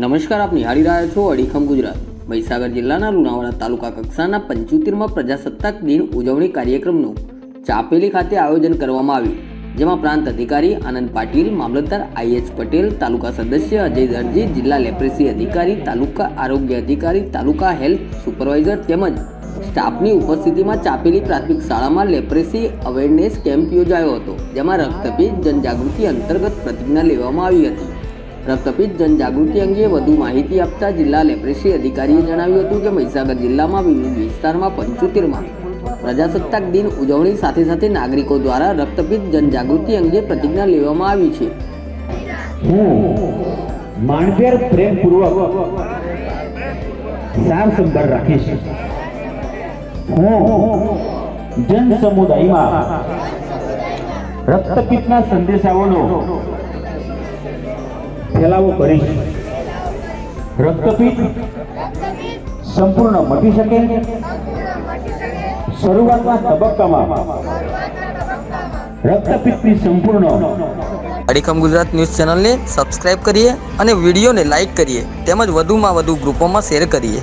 નમસ્કાર, આપ નિહાળી રહ્યા છો અડીખમ ગુજરાત. મહીસાગર જિલ્લાના લુણાવાડા તાલુકા કક્ષાના પંચોતેરમાં પ્રજાસત્તાક દિન ઉજવણી કાર્યક્રમનું ચાપેલી ખાતે આયોજન કરવામાં આવ્યું. જેમાં પ્રાંત અધિકારી આનંદ પાટીલ, મામલતદાર આઈએચ પટેલ, તાલુકા સદસ્ય અજય દરજી, જિલ્લા લેપ્રેસી અધિકારી, તાલુકા આરોગ્ય અધિકારી, તાલુકા હેલ્થ સુપરવાઇઝર તેમજ સ્ટાફની ઉપસ્થિતિમાં ચાપેલી પ્રાથમિક શાળામાં લેપ્રેસી અવેરનેસ કેમ્પ યોજાયો હતો. જેમાં રક્તપીત જનજાગૃતિ અંતર્ગત પ્રતિજ્ઞા લેવામાં આવી હતી. રક્તપીત જનજાગૃતિ અંગે વધુ માહિતી આપતા જિલ્લા લેબ્રેસી અધિકારીએ જણાવ્યું હતું કે મહીસાગર જિલ્લામાં વિવિધ વિસ્તારમાં પંચોતેરમાં પ્રજાસત્તાક દિન ઉજવણી સાથે સાથે નાગરિકો દ્વારા રક્તપીત જનજાગૃતિ અંગે પ્રતિજ્ઞા લેવામાં આવી છે. હું પ્રેમપૂર્વક સાર સંભાળ રાખીશ. હું જન સમુદાયમાં રક્તપિતના સંદેશાઓનો ફેલાવો કરી. રક્તપિત સંપૂર્ણ મટી શકે. શરૂઆતના તબક્કામાં રક્તપિતની સંપૂર્ણ અડીખમ ગુજરાત ન્યૂઝ ચેનલને સબસ્ક્રાઇબ કરીએ અને વિડીયોને લાઇક કરીએ. તેમજ વધુમાં વધુ ગ્રુપોમાં શેર કરીએ.